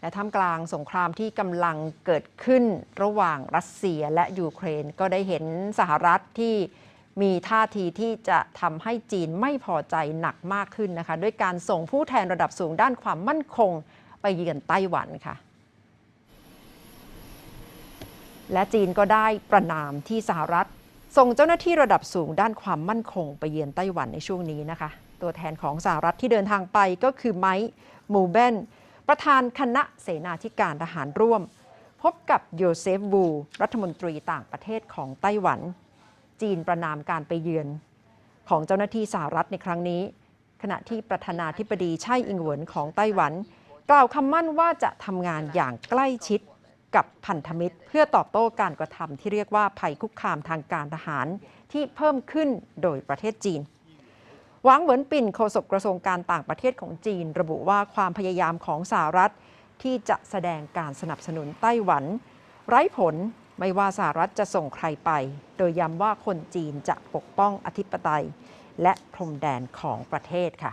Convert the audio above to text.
และท่ามกลางสงครามที่กำลังเกิดขึ้นระหว่างรัสเซียและยูเครน ก็ได้เห็นสหรัฐที่มีท่าทีที่จะทำให้จีนไม่พอใจหนักมากขึ้นนะคะ ด้วยการส่งผู้แทนระดับสูงด้านความมั่นคง ไปเยือนไต้หวันค่ะ และจีนก็ได้ประนามที่สหรัฐ ส่งเจ้าหน้าที่ระดับสูงด้านความมั่นคง ไปเยือนไต้หวันในช่วงนี้นะคะ ตัวแทนของสหรัฐที่เดินทางไปก็คือไมค์มูเบน ประธานคณะเสนาธิการทหารร่วม พบกับโยเซฟบูรัฐมนตรีต่างประเทศของไต้หวัน จีนประนามการไปเยือน ของเจ้าหน้าที่สหรัฐในครั้งนี้ ขณะที่ประธานาธิบดีไช่อิงเหวินของไต้หวัน กล่าวคำมั่นว่าจะทำงานอย่างใกล้ชิดกับพันธมิตร เพื่อตอบโต้การกระทำที่เรียกว่าภัยคุกคามทางการทหารที่เพิ่มขึ้นโดยประเทศจีน หวังเหวินปิ่นโฆษกกระทรวงการต่างประเทศของจีน ระบุว่าความพยายามของสหรัฐ ที่จะแสดงการสนับสนุนไต้หวัน ไร้ผลไม่ว่าสหรัฐจะส่งใครไป โดยย้ำว่าคนจีนจะปกป้องอธิปไตย และพรมแดนของประเทศค่ะ